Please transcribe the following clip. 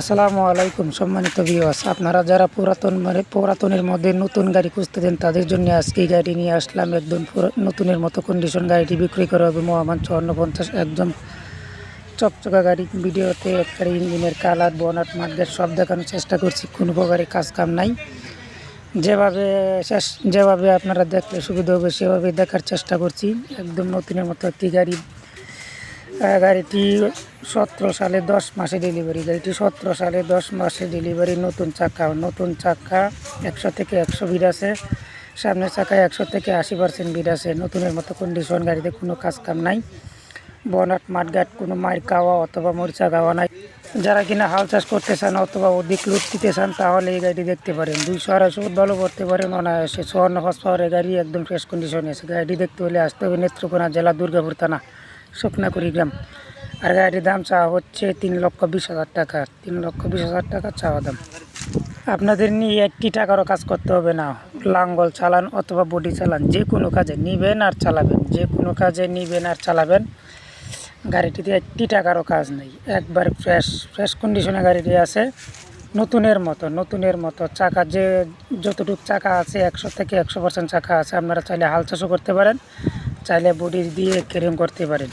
আসসালামু আলাইকুম সম্মানিত ভিউয়ার্স আপনারা যারা পুরাতন মানে পুরাতনের মধ্যে নতুন গাড়ি খুঁজতেছেন, তাদের জন্য আজকে গাড়ি নিয়ে আসলাম একদম নতুনের মতো কন্ডিশন গাড়িটি বিক্রি করা হবে মহামান চুয়ান্ন পঞ্চাশ একদম চকচকা গাড়ি। ভিডিওতে একবারে ইঞ্জিনের কালার, বনাট মার্কেট সব দেখানোর চেষ্টা করছি, কোনো প্রকারে কাজ কাম নাই। যেভাবে শেষ, যেভাবে আপনারা দেখলে সুবিধা হবে, সেভাবে দেখার চেষ্টা করছি। একদম নতুনের মতো একটি গাড়ি গাড়িটি সতেরো সালে দশ মাসে ডেলিভারি গাড়িটি সতেরো সালে দশ মাসে ডেলিভারি নতুন চাকা নতুন চাকা একশো থেকে একশো বিড আছে। সামনের চাকায় একশো থেকে আশি পার্সেন্ট বিড আছে। নতুনের মতো কন্ডিশন গাড়িতে কোনো কাজ কাম নাই। বনাট, মাঠঘাট, কোনো মায়ের খাওয়া অথবা মরিচা খাওয়া নাই। যারা কিনা হাল চাষ করতে চান অথবা অধিক লুট দিতে চান, তাহলে এই গাড়িটি দেখতে পারেন। দুইশো, আড়াইশো ভালো করতে পারেন অনায়াসে। চুয়ান্ন হর্স পাওয়ারের গাড়ি একদম ফ্রেশ কন্ডিশনে আছে। গাড়িটি দেখতে হলে আসতে হবে নেত্রকোনা জেলা, দুর্গাপুর থানা। শুকনাকুড়ি গ্রাম। আর গাড়ির দাম চাওয়া হচ্ছে তিন লক্ষ বিশ হাজার টাকা। তিন লক্ষ বিশ হাজার টাকা চাওয়া দাম। আপনাদের নিয়ে একটি টাকারও কাজ করতে হবে না। লাঙ্গল চালান অথবা বডি চালান, যে কোনো কাজে নিবেন আর চালাবেন। যে কোনো কাজে নিবেন আর চালাবেন। গাড়িটিতে একটি টাকারও কাজ নেই। একবার ফ্রেশ ফ্রেশ কন্ডিশনে গাড়িটি আছে। নতুনের মতো নতুনের মতো। চাকা যে, যতটুকু চাকা আছে, একশো থেকে একশো পার্সেন্ট চাকা আছে। আপনারা চাইলে হাল চাষও করতে পারেন। চাইলে বডি দিয়ে ক্যারিং করতে পারেন।